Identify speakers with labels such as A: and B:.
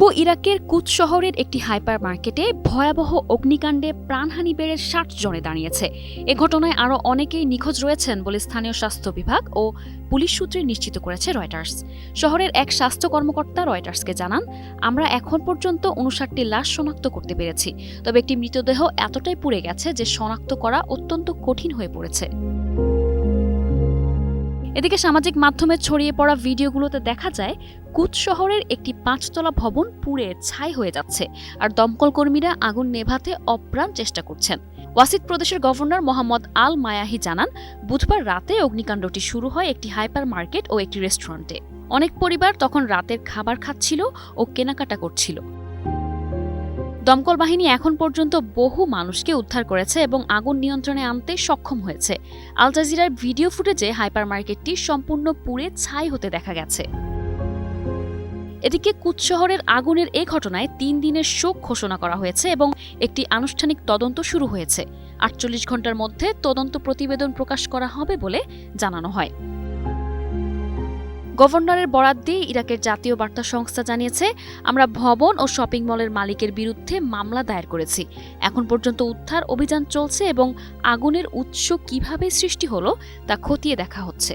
A: পূর্ব ইরাকের কুচ শহরের একটি হাইপার মার্কেটে ভয়াবহ অগ্নিকাণ্ডে প্রাণহানি বেড়ে ষাট জনে দাঁড়িয়েছে। এ ঘটনায় আরও অনেকেই নিখোঁজ রয়েছেন বলে স্থানীয় স্বাস্থ্য বিভাগ ও পুলিশ সূত্রে নিশ্চিত করেছে রয়টার্স। শহরের এক স্বাস্থ্য কর্মকর্তা রয়টার্সকে জানান, আমরা এখন পর্যন্ত উনষাটটি লাশ শনাক্ত করতে পেরেছি, তবে একটি মৃতদেহ এতটাই পুড়ে গেছে যে শনাক্ত করা অত্যন্ত কঠিন হয়ে পড়েছে। এদিকে সামাজিক মাধ্যমে ছড়িয়ে পড়া ভিডিওগুলোতে দেখা যায়, কুচ শহরের একটি পাঁচতলা ভবন পুড়ে ছাই হয়ে যাচ্ছে আর দমকল কর্মীরা আগুন নেভাতে অপ্রাণ চেষ্টা করছেন। ওয়াসিদ প্রদেশের গভর্নর মোহাম্মদ আল মায়াহি জানান, বুধবার রাতে অগ্নিকাণ্ডটি শুরু হয় একটি হাইপার মার্কেট ও একটি রেস্টুরেন্টে। অনেক পরিবার তখন রাতের খাবার খাচ্ছিল ও কেনাকাটা করছিল। দমকল বাহিনী এখন পর্যন্ত বহু মানুষকে উদ্ধার করেছে এবং আগুন নিয়ন্ত্রণে আনতে সক্ষম হয়েছে। আল জাজিরার ভিডিও ফুটেজে হাইপার মার্কেটটি সম্পূর্ণ পুড়ে ছাই হতে দেখা গেছে। এদিকে কুচ শহরের আগুনের এই ঘটনায় তিন দিনের শোক ঘোষণা করা হয়েছে এবং একটি আনুষ্ঠানিক তদন্ত শুরু হয়েছে। আটচল্লিশ ঘণ্টার মধ্যে তদন্ত প্রতিবেদন প্রকাশ করা হবে বলে জানানো হয়। গভর্নরের বরাত দিয়ে ইরাকের জাতীয় বার্তা সংস্থা জানিয়েছে, আমরা ভবন ও শপিং মলের মালিকের বিরুদ্ধে মামলা দায়ের করেছি। এখন পর্যন্ত উদ্ধার অভিযান চলছে এবং আগুনের উৎস কীভাবে সৃষ্টি হলো তা খতিয়ে দেখা হচ্ছে।